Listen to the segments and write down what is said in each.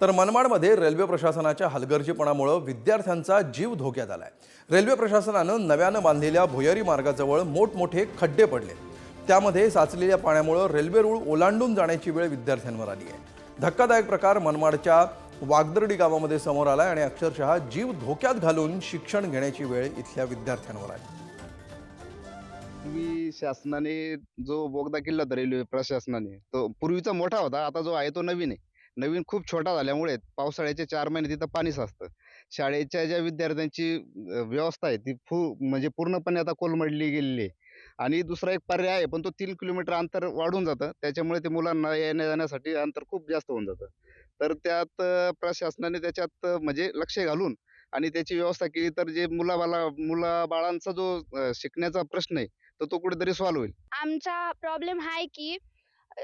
तर मनमाडमध्ये रेल्वे प्रशासनाच्या हलगर्जीपणामुळं विद्यार्थ्यांचा जीव धोक्यात आलाय. रेल्वे प्रशासनानं नव्यानं बांधलेल्या भुयारी मार्गाजवळ मोठमोठे खड्डे पडले. त्यामध्ये साचलेल्या पाण्यामुळं रेल्वे रूळ ओलांडून जाण्याची वेळ विद्यार्थ्यांवर आली आहे. धक्कादायक प्रकार मनमाडच्या वागदर्डी गावामध्ये समोर आलाय आणि अक्षरशः जीव धोक्यात घालून शिक्षण घेण्याची वेळ इथल्या विद्यार्थ्यांवर आली. पूर्वी शासनाने जो बोगदा केला होता रेल्वे प्रशासनाने तो पूर्वीचा मोठा होता आता जो आहे तो नवीन आहे. नवीन खूप छोटा झाल्यामुळे पावसाळ्याचे चार महिने तिथं पाणी साचतं शाळेच्या ज्या विद्यार्थ्यांची व्यवस्था आहे ती फू म्हणजे पूर्णपणे आता कोलमडली गेलेली आहे. आणि दुसरा एक पर्याय आहे पण तो तीन किलोमीटर अंतर वाढून जातं. त्याच्यामुळे ते मुलांना येण्या जाण्यासाठी अंतर खूप जास्त होऊन जातं. तर त्यात प्रशासनाने त्याच्यात म्हणजे लक्ष घालून आणि त्याची व्यवस्था केली तर जे मुलाबाला मुलाबाळांचा जो शिकण्याचा प्रश्न आहे तर तो कुठेतरी सॉल्व्ह होईल. आमचा प्रॉब्लेम हा आहे की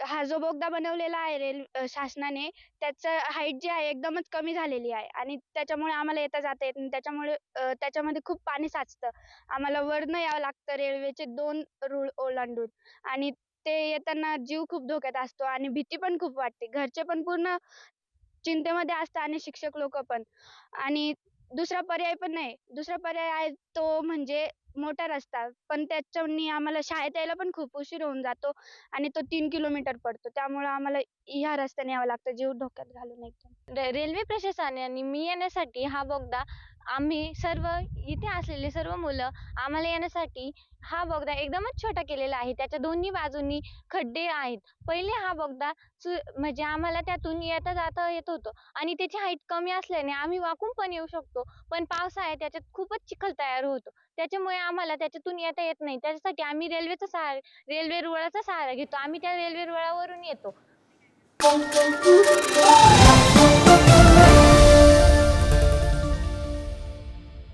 हा जो बोगदा बनवलेला आहे रेल शासनाने त्याचं हाईट जी आहे एकदमच कमी झालेली आहे. आणि त्याच्यामुळे आम्हाला येता जाता येत नाही. त्याच्यामुळे त्याच्यामध्ये खूप पाणी साचतं. आम्हाला वरनं यावं लागतं रेल्वेचे दोन रूळ ओलांडून. आणि ते येताना जीव खूप धोक्यात असतो आणि भीती पण खूप वाटते. घरचे पण पूर्ण चिंतेमध्ये असतात आणि शिक्षक लोक पण. आणि दुसरा पर्याय पण नाही. दुसरा पर्याय आहे तो म्हणजे मोठा रस्ता पण त्याच्यानी आम्हाला शाळेत यायला पण खूप उशीर होऊन जातो आणि तो तीन किलोमीटर पडतो. त्यामुळे आम्हाला ह्या रस्त्याने यावं लागतं. जीव धोक्यात घालून एकदम. रेल्वे प्रशासनाने मी येण्यासाठी हा बोगदा आम्ही सर्व इथे असलेले सर्व मुलं आम्हाला येण्यासाठी हा बोगदा एकदमच छोटा केलेला आहे. त्याच्या दोन्ही बाजूंनी खड्डे आहेत. पहिले हा बोगदा सु म्हणजे आम्हाला त्यातून येता जाता येत होतं आणि त्याची हाईट कमी असल्याने आम्ही वाकून पण येऊ शकतो. पण पावसाळ्यात त्याच्यात खूपच चिखल तयार होतो. त्याच्यामुळे आम्हाला त्याच्यातून येता येत नाही. त्याच्यासाठी आम्ही रेल्वेचा सहारा रेल्वे रुळाचा सहारा घेतो. आम्ही त्या रेल्वे रुळावरून येतो.